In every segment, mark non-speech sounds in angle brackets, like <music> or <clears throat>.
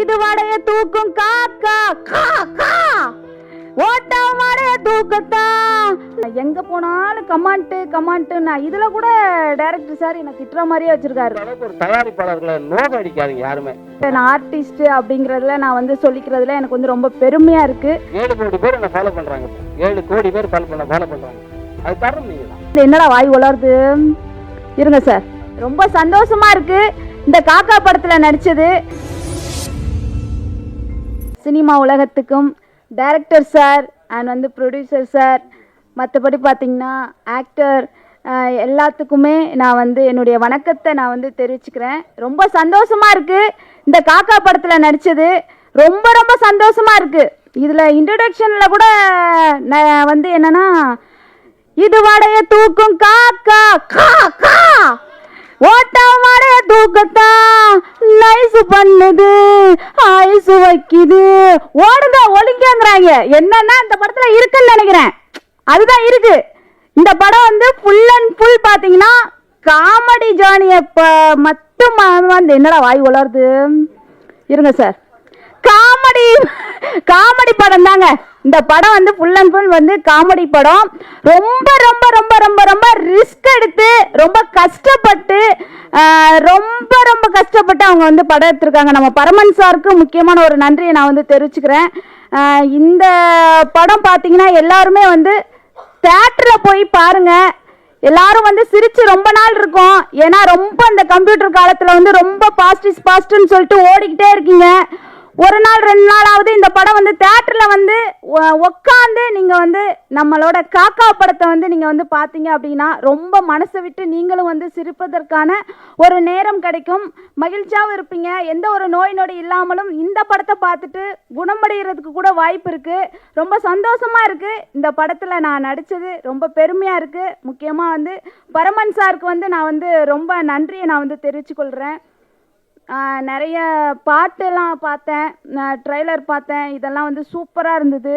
இது வடைய தூக்கும் காக்கா. கா கா ஓட்டம் வடைய தூக்கத்தான். எங்க போனாலும் கமாண்ட்டு கமாண்ட்டு நான் இதுல கூட டைரக்டர் சார் என்ன திட்டுற மாதிரியே வச்சிருக்காரு. ஒரு தயாரிப்பாளர்களை நோக அடிக்காதீங்க யாருமே. நான் ஆர்டிஸ்ட் அப்படிங்கறதுல நான் வந்து சொல்லிக்கிறதுல எனக்கு வந்து ரொம்ப பெருமையா இருக்கு. ஏழு கோடி பேர் என்ன ஃபாலோ பண்றாங்க. ஏழு கோடி பேர் ஃபாலோ பண்ண ஃபாலோ பண்றாங்க. அது காரணம் நீங்க என்னடா வாய் உலருது? இருங்க சார் ரொம்ப சந்தோஷமா இருக்கு. இந்த காக்கா படத்துல நடிச்சது. சினிமா உலகத்துக்கும் டைரக்டர் சார் அண்ட் வந்து ப்ரொடியூசர் சார் மற்றபடி பார்த்தீங்கன்னா ஆக்டர் எல்லாத்துக்குமே நான் வந்து என்னுடைய வணக்கத்தை நான் வந்து தெரிவிச்சுக்கிறேன். ரொம்ப சந்தோஷமா இருக்குது இந்த காக்கா படத்தில் நடித்தது ரொம்ப ரொம்ப சந்தோஷமா இருக்குது இதில் இன்ட்ரடக்ஷனில் கூட நான் வந்து என்னென்னா இது வடைய தூக்கும் காக்கா கா கா! ஓட்டம் வர தூக்கத்தான் நைஸ் பண்ணுது ஐஸ் வைக்குது. ஓடுங்க ஒழுங்கங்கிறாங்க என்னன்னா இந்த படத்துல இருக்குன்னு நினைக்கிறேன். அதுதான் இருக்கு. இந்த படம் வந்து ஃபுல் அண்ட் ஃபுல் பாத்தீங்கன்னா காமெடி ஜானிய மட்டும் வந்து என்னடா வாய் வளருது இருங்க சார் காமெடி காமெடி படம் தாங்க. இந்த படம் வந்து ஃபுல் அண்ட் ஃபுல் வந்து காமெடி படம். ரொம்ப ரொம்ப ரொம்ப ரொம்ப ரொம்ப ரிஸ்க் எடுத்து ரொம்ப கஷ்டப்பட்டு ரொம்ப ரொம்ப கஷ்டப்பட்டு அவங்க வந்து படம் எடுத்திருக்காங்க. நம்ம பரமன் சாருக்கு முக்கியமான ஒரு நன்றியை நான் வந்து தெரிவிச்சுக்கிறேன். இந்த படம் பார்த்தீங்கன்னா எல்லாருமே வந்து தேட்டரில் போய் பாருங்கள் எல்லாரும் வந்து சிரிச்சு ரொம்ப நாள் இருக்கும். ஏன்னா ரொம்ப அந்த கம்ப்யூட்டர் காலத்தில் வந்து ரொம்ப பாஸ்ட் இஸ் பாஸ்ட்னு சொல்லிட்டு ஓடிக்கிட்டே இருக்கீங்க. ஒரு நாள் ரெண்டு நாளாவது இந்த படம் வந்து தேட்டரில் வந்து உட்காந்து நீங்கள் வந்து நம்மளோட காக்கா படத்தை வந்து நீங்கள் வந்து பார்த்தீங்க அப்படின்னா ரொம்ப மனசை விட்டு நீங்களும் வந்து சிரிப்பதற்கான ஒரு நேரம் கிடைக்கும். மகிழ்ச்சியாகவும் இருப்பீங்க. எந்த ஒரு நோய் நொடி இல்லாமலும் இந்த படத்தை பார்த்துட்டு குணமடைகிறதுக்கு கூட வாய்ப்பு இருக்குது ரொம்ப சந்தோஷமாக இருக்குது இந்த படத்தில் நான் நடித்தது ரொம்ப பெருமையாக இருக்குது முக்கியமாக வந்து பரமன் சாருக்கு வந்து நான் வந்து ரொம்ப நன்றியை நான் வந்து தெரிவிச்சுக்கொள்கிறேன் நிறைய பாட்டெல்லாம் பார்த்தேன். ட்ரைலர் பார்த்தேன். இதெல்லாம் வந்து சூப்பராக இருந்தது.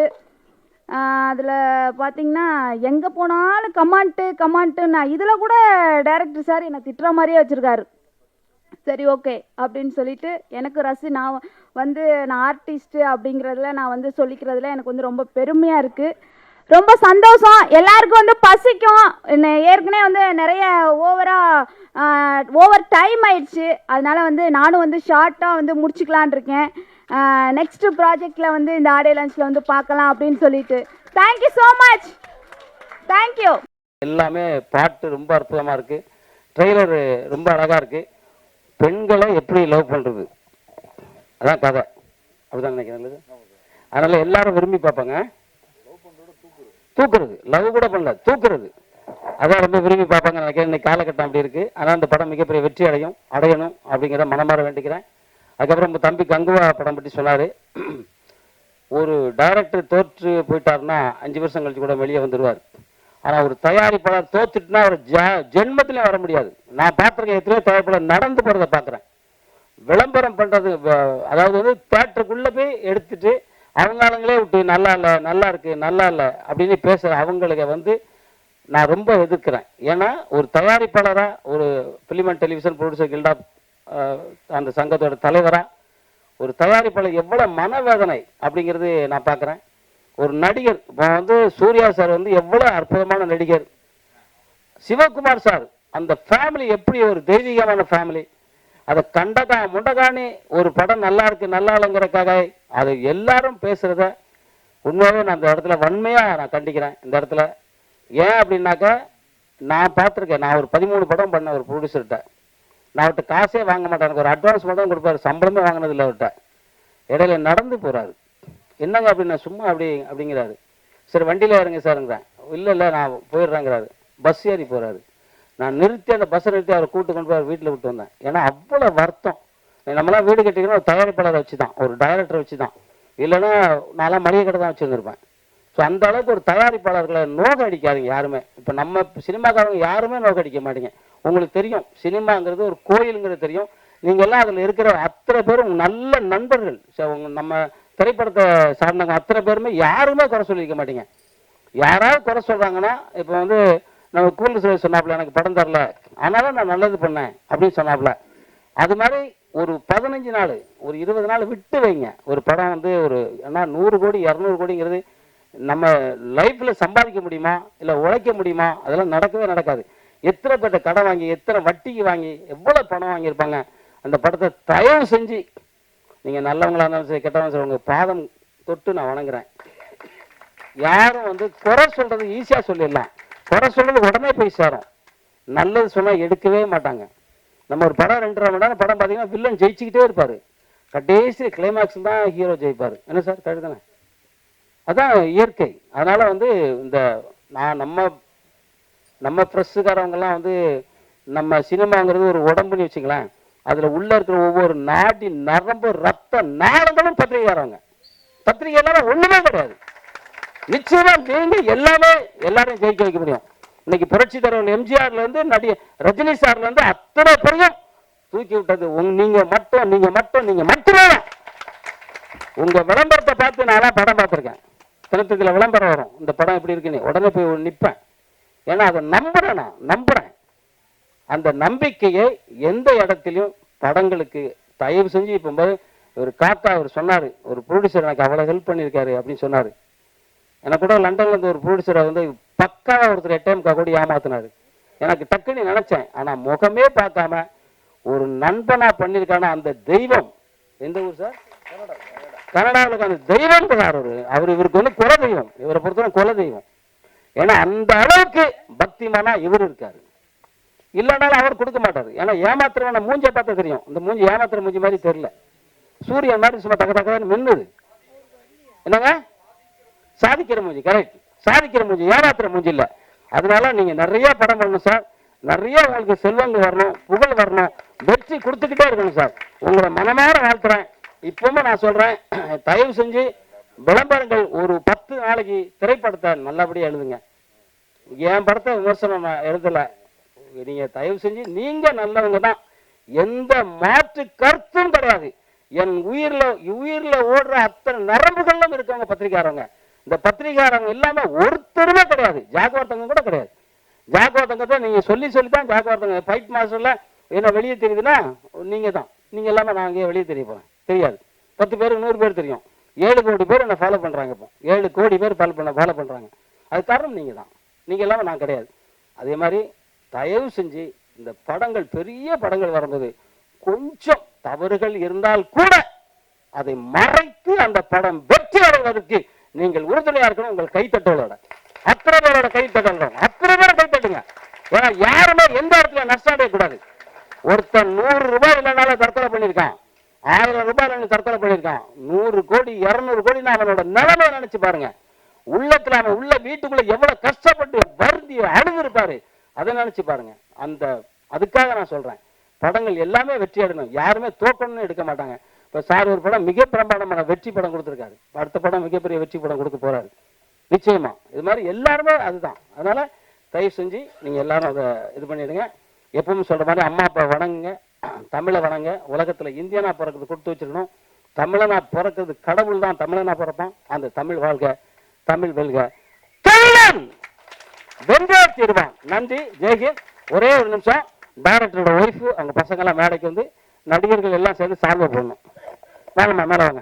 அதில் பார்த்தீங்கன்னா எங்கே போனாலும் கமாண்ட்டு கமாண்ட்டு நான் இதில் கூட டைரக்டர் சார் என்னை திட்டுற மாதிரியே வச்சுருக்காரு. சரி ஓகே அப்படின்னு சொல்லிட்டு எனக்கு ரசி நான் வந்து நான் ஆர்டிஸ்ட்டு அப்படிங்கிறதுல நான் வந்து சொல்லிக்கிறதுல எனக்கு வந்து ரொம்ப பெருமையாக இருக்குது ரொம்ப சந்தோஷம். எல்லாருக்கும் வந்து பசிக்கும். என்ன- ஏற்கனவே வந்து நிறைய ஓவராக ஓவர் டைம் ஆயிடுச்சு. அதனால வந்து நானும் வந்து ஷார்ட்டாக வந்து முடிச்சுக்கலான் இருக்கேன். நெக்ஸ்ட் ப்ராஜெக்டில் வந்து இந்த ஆடியோ லஞ்சில் வந்து பார்க்கலாம் அப்படின்னு சொல்லிட்டு. தேங்க்யூ ஸோ மச் தேங்க்யூ எல்லாமே பாட்டு ரொம்ப அற்புதமாக இருக்கு. ட்ரெய்லர் ரொம்ப அழகாக இருக்கு. பெண்களை எப்படி லவ் பண்ணுறது அதான் கதை. அப்படிதான் நினைக்கிறேன் இல்லையா? அதனால எல்லாரும் விரும்பி பார்ப்பாங்க. தூக்குறது. லவ் கூட பண்ணல தூக்குறது. அதான் ரொம்ப விரும்பி பார்ப்பாங்க நினைக்கிறேன் இன்னைக்கு காலகட்டம் அப்படி இருக்கு. ஆனால் அந்த படம் மிகப்பெரிய வெற்றி அடையும் அடையணும் அப்படிங்கிறத மனமாற வேண்டிக்கிறேன். அதுக்கப்புறம் உங்க தம்பி கங்குவா படம் பற்றி சொன்னாரு. ஒரு டைரக்டர் தோற்று போயிட்டாருன்னா அஞ்சு வருஷம் கழிச்சு கூட வெளியே வந்துடுவார் ஆனா ஒரு தயாரிப்பாளர் தோத்துட்டுனா அவர் ஜென்மத்திலே வர முடியாது. நான் பார்த்துருக்கேன் எத்தனையோ தயாரிப்பாளர் நடந்து போறதை பார்க்குறேன். விளம்பரம் பண்றது அதாவது வந்து தேட்டருக்குள்ள போய் எடுத்துட்டு அவங்க ஆளுங்களே விட்டு நல்லா இல்லை நல்லா இருக்குது நல்லா இல்லை அப்படின்னு பேசுகிற அவங்களுக்கு வந்து நான் ரொம்ப எதிர்க்கிறேன். ஏன்னா ஒரு தயாரிப்பாளராக ஒரு ஃபிலிம் அண்ட் டெலிவிஷன் ப்ரொடியூசர் கில்டா அந்த சங்கத்தோட தலைவராக ஒரு தயாரிப்பாளர் எவ்வளோ மனவேதனை அப்படிங்கிறது நான் பார்க்குறேன் ஒரு நடிகர் இப்போ வந்து சூர்யா சார் வந்து எவ்வளோ அற்புதமான நடிகர். சிவகுமார் சார் அந்த ஃபேமிலி எப்படி ஒரு தெய்வீகமான ஃபேமிலி அதை கண்டதா முண்டகானி ஒரு படம் நல்லா இருக்கு நல்லா இல்லைங்கிறக்காக அது எல்லாரும் பேசுறத உண்மையாகவே நான் அந்த இடத்துல வன்மையாக நான் கண்டிக்கிறேன். இந்த இடத்துல ஏன் அப்படின்னாக்கா நான் பார்த்துருக்கேன் நான் ஒரு பதிமூணு படம் பண்ணேன் ஒரு ப்ரொடியூசர்கிட்ட நான் அவர்கிட்ட காசே வாங்க மாட்டேன். எனக்கு ஒரு அட்வான்ஸ் மட்டும் கொடுப்பாரு. சம்பளமே வாங்கினதில்ல அவர்கிட்ட. இடையில நடந்து போகிறாரு என்னங்க அப்படின்னா சும்மா அப்படி அப்படிங்கிறாரு. சரி வண்டியில இறங்க சாருங்கிறேன். இல்லை இல்லை நான் போயிடுறேங்கிறாரு. பஸ் ஏறி போகிறாரு நான் நிறுத்தி அந்த பஸ்ஸை நிறுத்தி அவரை கூட்டு கொண்டு போய் வீட்டில் விட்டு வந்தேன். ஏன்னா அவ்வளோ வருத்தம். நம்மளாம் வீடு கட்டிக்கணும் ஒரு தயாரிப்பாளரை வச்சு தான் ஒரு டைரக்டரை வச்சு தான் இல்லைன்னா நான்லாம் மளிகை கடை தான் வச்சுருந்துருப்பேன். ஸோ அந்த அளவுக்கு ஒரு தயாரிப்பாளர்களை நோக்கம் அடிக்காதீங்க யாருமே. இப்போ நம்ம சினிமாக்காரங்க யாருமே நோக்கம் அடிக்க மாட்டீங்க. உங்களுக்கு தெரியும் சினிமாங்கிறது ஒரு கோயிலுங்கிறது தெரியும். நீங்கள் எல்லாம் அதில் இருக்கிற அத்தனை பேரும் நல்ல நண்பர்கள். ச- நம்ம திரைப்படத்தை சார்ந்தவங்க அத்தனை பேருமே யாருமே குறை சொல்லிக்க மாட்டீங்க. யாராவது குறை சொல்கிறாங்கன்னா இப்போ வந்து நம்ம கூண்டு சொன்னாப்புல எனக்கு படம் தரல. அதனால நான் நல்லது பண்ணேன். அப்படின்னு சொன்னாப்புல. அது மாதிரி ஒரு பதினஞ்சு நாள் ஒரு இருபது நாள் விட்டு வைங்க. ஒரு படம் வந்து ஒரு ஏன்னா நூறு கோடி இரநூறு கோடிங்கிறது நம்ம லைஃப்பில் சம்பாதிக்க முடியுமா? இல்லை உழைக்க முடியுமா? அதெல்லாம் நடக்கவே நடக்காது. எத்தனை பேர்த்த கடன் வாங்கி எத்தனை வட்டிக்கு வாங்கி எவ்வளோ பணம் வாங்கியிருப்பாங்க? அந்த படத்தை தயவு செஞ்சு நீங்கள் நல்லவங்களாக இருந்தாலும் சரி கெட்டவங்க சரி உங்கள் பாதம் தொட்டு நான் வணங்குறேன். யாரும் வந்து குறை சொல்கிறது ஈஸியாக சொல்லிடலாம். குறை சொல்கிறது உடனே போய் சேரும். நல்லது சொன்னால் எடுக்கவே மாட்டாங்க. நம்ம ஒரு படம் ரெண்டரை மணி நேரம் படம் பார்த்தீங்கன்னா வில்லன் ஜெயிச்சுக்கிட்டே இருப்பார். கடைசி கிளைமாக்ஸ் தான் ஹீரோ ஜெயிப்பார். என்ன சார் கழுதானே அதான் இயற்கை. அதனால் வந்து இந்த நான் நம்ம நம்ம ப்ரெஸ்ஸுக்காரவங்கெல்லாம் வந்து நம்ம சினிமாங்கிறது ஒரு உடம்புன்னு வச்சுங்களேன் அதில் உள்ளே இருக்கிற ஒவ்வொரு நாடி நரம்பு ரத்த நாடங்களும் பத்திரிகைக்காரவங்க பத்திரிகை இல்லாம ஒன்றுமே கிடையாது. நிச்சயமாக நீங்கள் எல்லாமே எல்லாரையும் ஜெயிக்க வைக்க முடியும். இன்னைக்கு புரட்சி தரவன் எம்ஜிஆர்ல இருந்து நடி ரஜினி சார்ல இருந்து அத்தனை பேரையும் தூக்கி விட்டது. உங் நீங்க மட்டும் நீங்க மட்டும் நீங்க மட்டுமே. உங்கள் உங்க விளம்பரத்தை பார்த்து நான் படம் பார்த்துருக்கேன். தினத்துக்குள்ள விளம்பரம் வரும். இந்த படம் எப்படி இருக்குன்னு. உடனே போய் நிற்பேன் ஏன்னா அதை நம்புறேன் நான். நம்புறேன். அந்த நம்பிக்கையை எந்த இடத்துலையும் படங்களுக்கு தயவு செஞ்சு இப்போ ஒரு காக்கா அவர் சொன்னார் ஒரு ப்ரொடியூசர் எனக்கு அவ்வளோ ஹெல்ப் பண்ணியிருக்காரு அப்படின்னு சொன்னார். எனக்கு கூட லண்டன்ல இருந்து ஒரு ப்ரொடியூசரை வந்து பக்காவா ஒருத்தர் எட்டேம்கா கூட ஏமாத்தினாரு. எனக்கு டக்குன்னு நினைச்சேன். ஆனா முகமே பார்க்காம ஒரு நண்பனா பண்ணியிருக்கான அந்த தெய்வம். எந்த ஊர் சார்? கனடாவில் அந்த தெய்வம் அவரு. அவர் இவருக்கு வந்து குல தெய்வம். இவரை பொறுத்தவரை குல தெய்வம். ஏன்னா அந்த அளவுக்கு பக்திமானா இவர் இருக்காரு. இல்லைனாலும் அவர் கொடுக்க மாட்டார். ஏன்னா ஏமாத்துறவன மூஞ்சை பார்த்தா தெரியும். இந்த மூஞ்சி ஏமாத்துற மூஞ்சி மாதிரி தெரியல. சூரியன் மாதிரி சும்மா தக்க தக்கன்னு மின்னுது. என்னங்க? சாதிக்கிற மூஞ்சி கரெக்ட் சாதிக்கிற மூஞ்சி ஏமாத்துற மூஞ்சி இல்லை. அதனால நீங்க நிறைய படம் பண்ணணும் சார் நிறைய உங்களுக்கு செல்வங்கள் வரணும் புகழ் வரணும் வெற்றி கொடுத்துக்கிட்டே இருக்கணும் சார் உங்களை மனமாற வாழ்த்துறேன். இப்பவுமே நான் சொல்றேன் <clears throat> தயவு செஞ்சு விளம்பரங்கள் ஒரு பத்து நாளைக்கு திரைப்படத்தை நல்லபடியாக எழுதுங்க. என் படத்தை விமர்சனம் நான் எழுதலை. நீங்கள் தயவு செஞ்சு நீங்கள் நல்லவங்க தான். எந்த மாற்று கருத்தும் கிடையாது. என் உயிரில் உயிரில் ஓடுற அத்தனை நரம்புகளும் இருக்கவங்க பத்திரிக்காரங்க இந்த பத்திரிகாரங்க இல்லாம ஒருத்தருமே கிடையாது. ஜாகவர்த்தங்க கூட கிடையாது. ஜாகவர்த்தங்கத்தை நீங்கள் நீங்க சொல்லி சொல்லி தான் ஜாக்குவார்த்தங்க ஃபைட் மாஸ்டர்ல என்ன வெளியே தெரியுதுன்னா நீங்க தான் நீங்க இல்லாம நான் அங்கேயே வெளியே தெரிய போறேன். தெரியாது. பத்து பேர் நூறு பேர் தெரியும். ஏழு கோடி பேர் என்ன ஃபாலோ பண்றாங்க இப்போ. ஏழு கோடி பேர் ஃபாலோ பண்ண ஃபாலோ பண்றாங்க. அது காரணம் நீங்க தான் நீங்க இல்லாம நான் கிடையாது. அதே மாதிரி தயவு செஞ்சு இந்த படங்கள் பெரிய படங்கள் வரும்போது கொஞ்சம் தவறுகள் இருந்தால் கூட அதை மறைத்து அந்த படம் வெற்றி அடைவதற்கு நீங்கள் உறுதுணையா இருக்கணும் உங்கள் கைத்தட்டலோட அத்தனை பேரோட கைத்தட்டணும் அத்தனை பேரை கைத்தட்டுங்க ஏன்னா யாருமே எந்த இடத்துல நஷ்டம் அடையக்கூடாது. ஒருத்தன் நூறு ரூபாய் இல்லைனாலும் தற்கொலை பண்ணியிருக்கான். ஆயிரம் ரூபாய் தற்கொலை பண்ணியிருக்கான். நூறு கோடி இருநூறு கோடி அவனோட நிலைமை நினைச்சு பாருங்க. உள்ளத்துல அவன் உள்ள வீட்டுக்குள்ள எவ்வளவு கஷ்டப்பட்டு வருந்தி அழுது இருப்பாரு அதை நினைச்சு பாருங்க. அந்த அதுக்காக நான் சொல்றேன். படங்கள் எல்லாமே வெற்றி அடையணும். யாருமே தோக்கணும்னு எடுக்க மாட்டாங்க. இப்போ சார் ஒரு படம் மிக பிரமாண்டமான வெற்றி படம் கொடுத்துருக்காரு. அடுத்த படம் மிகப்பெரிய வெற்றி படம் கொடுக்க போறாரு. நிச்சயமாக இது மாதிரி எல்லாருமே அதுதான். அதனால தயவு செஞ்சு நீங்கள் எல்லாரும் அதை இது பண்ணிடுங்க. எப்பவும் சொல்ற மாதிரி அம்மா அப்பா வணங்குங்க. தமிழை வணங்க. உலகத்துல இந்தியனா பிறக்கிறது கொடுத்து வச்சிருக்கணும். தமிழனா பிறக்கிறது கடவுள் தான். தமிழனா பிறப்பான். அந்த தமிழ் வாழ்க தமிழ் வெல்க. தமிழன் வென்றே தீர்வான் நன்றி. ஜெய்ஹிந்த் ஒரே ஒரு நிமிஷம். டைரக்டரோட ஒய்ஃபு அவங்க பசங்கெல்லாம் மேடைக்கு வந்து நடிகர்கள் எல்லாம் சேர்ந்து சால்வை போடணும். மேலே மேலே வாங்க.